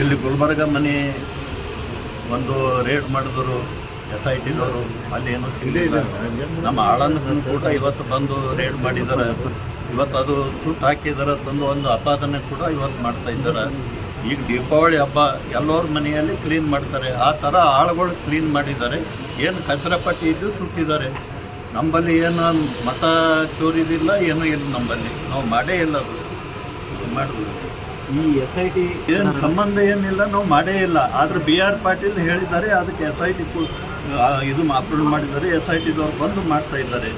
ಇಲ್ಲಿ ಗುಲ್ಬರ್ಗ ಮನೆ ಒಂದು ರೇಡ್ ಮಾಡಿದ್ರು ಎಸ್ ಐ ಟಿದವರು ಅಲ್ಲಿ ಏನು ಸಿಗಲಿಲ್ಲ. ನಮ್ಮ ಆಳನ್ನು ಕೂಡ ಇವತ್ತು ಬಂದು ರೇಡ್ ಮಾಡಿದ್ದಾರೆ. ಇವತ್ತು ಅದು ಸುಟ್ಟು ಹಾಕಿದ್ದಾರೆ ತಂದು ಒಂದು ಅಪಾದನೆ ಕೂಡ ಇವತ್ತು ಮಾಡ್ತಾ ಇದ್ದಾರೆ. ಈಗ ದೀಪಾವಳಿ ಹಬ್ಬ ಎಲ್ಲರ ಮನೆಯಲ್ಲಿ ಕ್ಲೀನ್ ಮಾಡ್ತಾರೆ. ಆ ಥರ ಆಳುಗಳು ಕ್ಲೀನ್ ಮಾಡಿದ್ದಾರೆ. ಏನು ಕಸರಪಟ್ಟಿ ಇದ್ದು ಸುಟ್ಟಿದ್ದಾರೆ. ನಮ್ಮಲ್ಲಿ ಏನು ಮತ ಚೋರಿದಿಲ್ಲ ಏನೂ ಇಲ್ಲ ನಮ್ಮಲ್ಲಿ. ನಾವು ಮಾಡೇ ಇಲ್ಲ ಅದು. ಮಾಡಿದ್ವಿ ಈ ಎಸ್ ಐ ಟಿ ಏನು ಸಂಬಂಧ ಏನಿಲ್ಲ, ನಾವು ಮಾಡೇ ಇಲ್ಲ. ಆದ್ರೆ ಬಿ ಆರ್ ಪಾಟೀಲ್ ಹೇಳಿದ್ದಾರೆ, ಅದಕ್ಕೆ ಎಸ್ ಐ ಟಿ ಇದು ಅಪ್ರೂವ್ ಮಾಡಿದ್ದಾರೆ. ಎಸ್ ಐ ಟಿದವ್ರು ಬಂದು ಮಾಡ್ತಾ ಇದ್ದಾರೆ.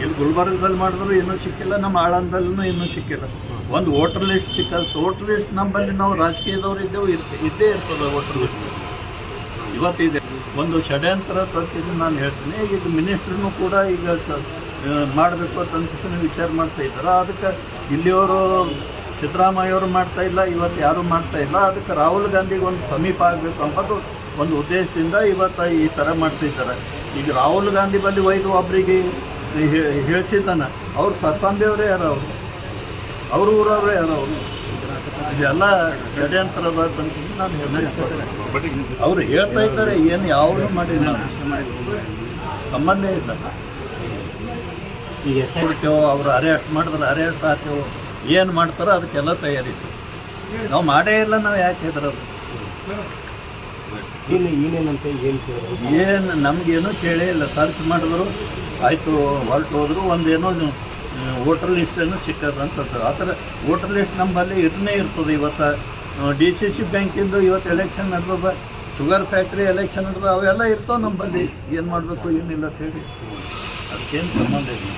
ಇಲ್ಲಿ ಗುಲ್ಬರ್ಗದಲ್ಲಿ ಮಾಡಿದ್ರು, ಇನ್ನೂ ಸಿಕ್ಕಿಲ್ಲ. ನಮ್ಮ ಆಳಂದಲ್ಲೂ ಇನ್ನೂ ಸಿಕ್ಕಿಲ್ಲ. ಒಂದು ವೋಟರ್ ಲಿಸ್ಟ್ ಸಿಕ್ಕಲ್ಲ, ವೋಟರ್ ಲಿಸ್ಟ್ ನಮ್ಮಲ್ಲಿ ನಾವು ರಾಜಕೀಯದವ್ರು ಇದ್ದೇವೆ ಇದ್ದೇ ಇರ್ತದೆ ವೋಟರ್ ಲಿಸ್ಟ್. ಇವತ್ತಿದೆ. ಒಂದು ಷಡ್ಯಂತ್ರ ತಪ್ಪಿಸಿ ನಾನು ಹೇಳ್ತೀನಿ. ಈಗ ಮಿನಿಸ್ಟ್ರನ್ನು ಕೂಡ ಈಗ ಮಾಡಬೇಕು ಅಂತ ವಿಚಾರ ಮಾಡ್ತಾ ಇದ್ದಾರೆ. ಅದಕ್ಕೆ ಇಲ್ಲಿಯವರು ಸಿದ್ದರಾಮಯ್ಯವರು ಮಾಡ್ತಾ ಇಲ್ಲ, ಇವತ್ತು ಯಾರೂ ಮಾಡ್ತಾ ಇಲ್ಲ, ಅದಕ್ಕೆ ರಾಹುಲ್ ಗಾಂಧಿಗೆ ಒಂದು ಸಮೀಪ ಆಗಬೇಕು ಅನ್ನೋದು ಒಂದು ಉದ್ದೇಶದಿಂದ ಇವತ್ತು ಈ ಥರ ಮಾಡ್ತಿದ್ದಾರೆ. ಈಗ ರಾಹುಲ್ ಗಾಂಧಿ ಬಳಿ ಒಯ್ದು ಒಬ್ಬರಿಗೆ ಹೇಳ್ಸಿದ್ದಾನೆ, ಅವ್ರು ಸರ್ಸಾಂಬೆಯವರೇ ಯಾರು ಅವರು? ಅವ್ರ ಊರವರೇ ಯಾರು ಅವರು? ಇದೆಲ್ಲ ಷಡ್ಯಂತ್ರದ ಅಂತ ನಾನು ಹೇಳಿ ಅವರು ಹೇಳ್ತಾ ಇದ್ದಾರೆ, ಏನು ಯಾವುದು ಮಾಡಿಲ್ಲ. ಸಂಬಂಧ ಇಲ್ಲ. ಈಗ ಎಸ್ ಐ ಬಿಡ್ತೇವೆ ಅರೆ ಅರೆಸ್ಟ್ ಮಾಡಿದ್ರೆ ಅರೆಸ್ಟ್ ಆಗ್ತೇವೆ ಏನು ಮಾಡ್ತಾರೋ ಅದಕ್ಕೆಲ್ಲ ತಯಾರಿ ನಾವು ಮಾಡೇ ಇಲ್ಲ ನಾವು ಯಾಕೆ ಹೆದರೋದು? ಏನು ಏನೇನಂತೆ ಏನು ಏನು ನಮಗೇನು ಕೇಳೇ ಇಲ್ಲ. ಸರ್ಚ್ ಮಾಡಿದ್ರು ಆಯಿತು ಹೊರಟು ಹೋದ್ರು ಒಂದೇನೋ ವೋಟರ್ ಲಿಸ್ಟ್ ಏನೋ ಸಿಕ್ಕದ ಅಂತ. ಆ ಥರ ವೋಟರ್ ಲಿಸ್ಟ್ ನಮ್ಮಲ್ಲಿ ಇರನೇ ಇರ್ತದೆ ಇವತ್ತು. ಡಿ ಸಿ ಸಿ ಬ್ಯಾಂಕಿಂದು ಇವತ್ತು ಎಲೆಕ್ಷನ್ ನಡೆದದ. ಶುಗರ್ ಫ್ಯಾಕ್ಟ್ರಿ ಎಲೆಕ್ಷನ್ ನಡೆದ ಅವೆಲ್ಲ ಇರ್ತಾವೆ ನಮ್ಮಲ್ಲಿ. ಏನು ಮಾಡಬೇಕು ಏನಿಲ್ಲ ಹೇಳಿ. ಅದಕ್ಕೇನು ಸಂಬಂಧ ಇಲ್ಲ.